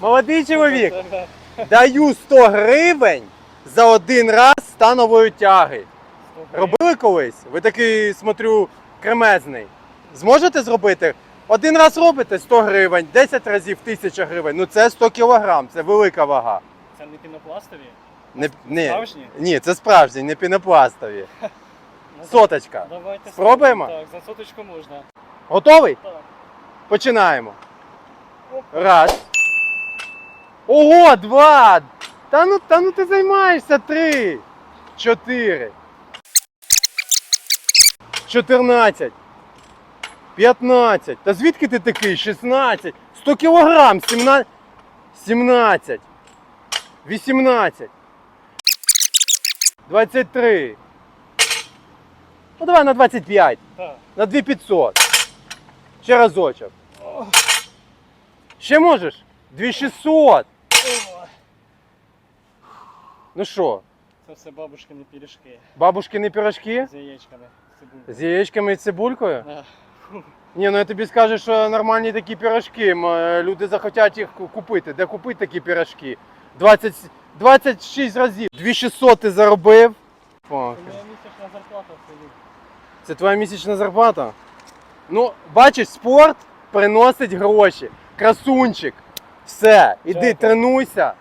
Молодий чоловік, даю 100 гривень за один раз станової тяги. Робили колись? Ви такий, смотрю, кремезний. Зможете зробити? Один раз робите 100 гривень, 10 разів 1000 гривень. Ну це 100 кілограм, це велика вага. Це не пінопластові? Не, ні, Справжні? ні, це справжні, не пінопластові. Ну, Соточка. Давайте Спробуємо? спробуємо. Так, за соточку можна. Готовий? Так. Починаємо. Раз. Ого, два. Та ну, та ну ти займаєшся. Три. Чотири. Чотирнадцять. П'ятнадцять. Та звідки ти такий? Шістнадцять. Сто кілограм. Сімнадцять. Сімнадцять. Вісімнадцять. Двадцять три. Ну давай на 25. Так. На 2500. Ще разочок. Ще можеш? 2600. Ну що, Це все бабушкині пиріжки бабушкини пірожки з яєчками. Цибулькою. з яєчками і цибулькою? Да. Ні, ну я тобі скажу, що нормальні такі пірожки. е, Люди захотять їх купити. Де купити такі пірожки? 20, 26 разів. 2600 ти заробив. Це моя місячна зарплата сидить. Це твоя місячна зарплата? Ну, бачиш, спорт приносить гроші. Красунчик. Все, іди Дякую. тренуйся.